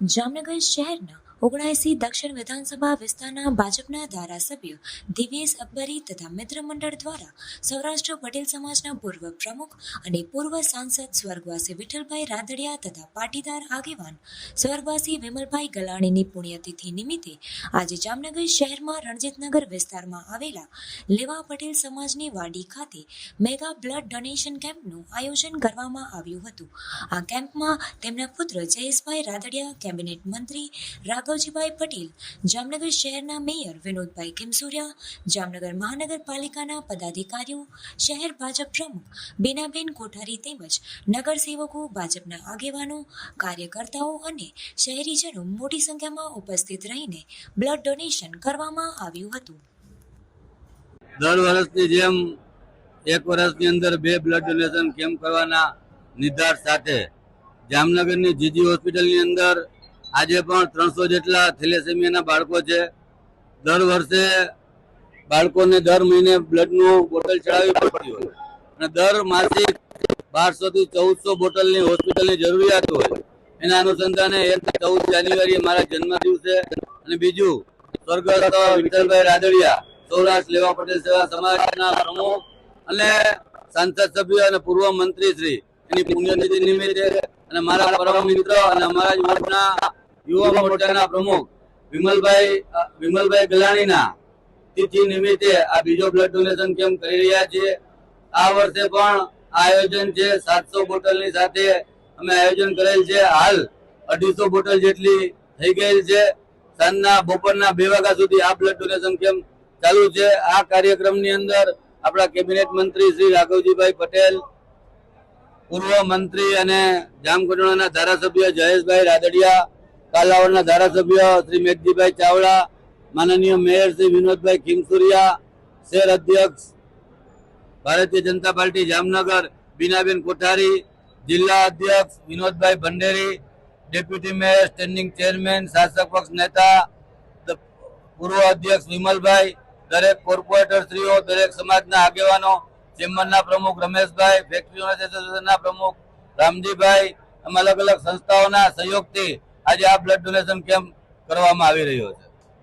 જામનગર શહેરના ઓગણાએસી દક્ષિણ વિધાનસભા વિસ્તારના ભાજપના ધારાસભ્ય દિવેશ અકબરી તથા મિત્ર મંડળ દ્વારા સૌરાષ્ટ્ર પટેલ સમાજના પૂર્વ પ્રમુખ અને પૂર્વ સાંસદ સ્વર્ગવાસી વિઠ્ઠલભાઈ રાદડિયા તથા પાટીદાર આગેવાન સ્વર્ગવાસી વિમલભાઈ ગલાણીની પુણ્યતિથિ નિમિત્તે આજે જામનગર શહેરમાં રણજીતનગર વિસ્તારમાં આવેલા લેવા પટેલ સમાજની વાડી ખાતે મેગા બ્લડ ડોનેશન કેમ્પનું આયોજન કરવામાં આવ્યું હતું. આ કેમ્પમાં તેમના પુત્ર જયેશભાઈ રાદડિયા, કેબિનેટ મંત્રી રાઘવજીભાઈ પટેલ, જામનગર શહેરના મેયર વિનોદભાઈ ખીમસુરિયા જામનગર મહાનગરપાલિકાના પદાધિકારીઓ, શહેર ભાજપ પ્રમુખ બીનાબેન કોઠારી તેમજ નગરસેવકો, ભાજપના આગેવાનો, કાર્યકર્તાઓ અને શહેરીજનો મોટી સંખ્યામાં ઉપસ્થિત રહીને બ્લડ ડોનેશન કરવામાં આવ્યું હતું. દર વર્ષની જેમ એક વર્ષની અંદર બે બ્લડ ડોનેશન કેમ્પ કરવાના નિર્ધાર સાથે જામનગરની જીજી હોસ્પિટલની અંદર આજે પણ ત્રણસો જેટલા થેલેસેમિયાના બાળકો છે. દર વર્ષે બાળકોને દર મહિને બ્લડનું બોટલ ચડાવવી પડતી હોય અને દર માસિક બારસો થી ચૌદસો બોટલની હોસ્પિટલની જરૂરિયાત હોય એના અનુસંધાને એક ચૌદ જાન્યુઆરી મારા જન્મ દિવસે અને બીજું, સ્વર્ગસ્થ વિઠ્ઠલભાઈ રાદડિયા, સૌરાષ્ટ્ર લેવા પટેલ સેવા સમાજના પ્રમુખ અને સાંસદ સભ્ય અને પૂર્વ મંત્રી શ્રી. એની પુણ્યતિથિ નિમિત્તે અને મારા પરમ મિત્ર અને અમારા વર્ષના યુવા મોરચાના પ્રમુખ વિમલભાઈ વિમલભાઈ ગલાણીના તિથિ નિમિત્તે આ બીજો બ્લડ ડોનેશન કેમ્પ કરી રહ્યા છીએ. આ વર્ષે પણ આયોજન છે. સાતસો બોટલની સાથે અમે આયોજન કરેલ છે. હાલ અઢીસો બોટલ જેટલી થઈ ગયેલ છે. સાંજના બપોરના બે વાગ્યા સુધી આ બ્લડ ડોનેશન કેમ્પ ચાલુ છે. આ કાર્યક્રમની અંદર આપણા કેબિનેટ મંત્રી શ્રી રાઘવજીભાઈ પટેલ પૂર્વ મંત્રી અને જામકંડોળાના ધારાસભ્ય જયેશભાઈ રાદડિયા કાલાવડના ધારાસભ્ય શ્રી મેઘજીભાઈ ચાવડા, માનનીય મેયર શ્રી વિનોદભાઈ ખીમસુરિયા, શહેર અધ્યક્ષ ભારતીય જનતા પાર્ટી જામનગર, બીનાબેન કોઠારી, જિલ્લા અધ્યક્ષ Vinodbhai Bhanderi, deputy mayor, standing chairman, શાસક પક્ષ નેતા પૂર્વ અધ્યક્ષ વિમલભાઈ, દરેક કોર્પોરેટર શ્રીઓ, દરેક સમાજના આગેવાનો, ચેમ્બરના પ્રમુખ રમેશભાઈ, ફેક્ટરી એસોસિએશનના પ્રમુખ રામજીભાઈ અલગ અલગ સંસ્થાઓના સહયોગથી આજે આ બ્લડ ડોનેશન કેમ્પ કરવામાં આવી રહ્યો છે.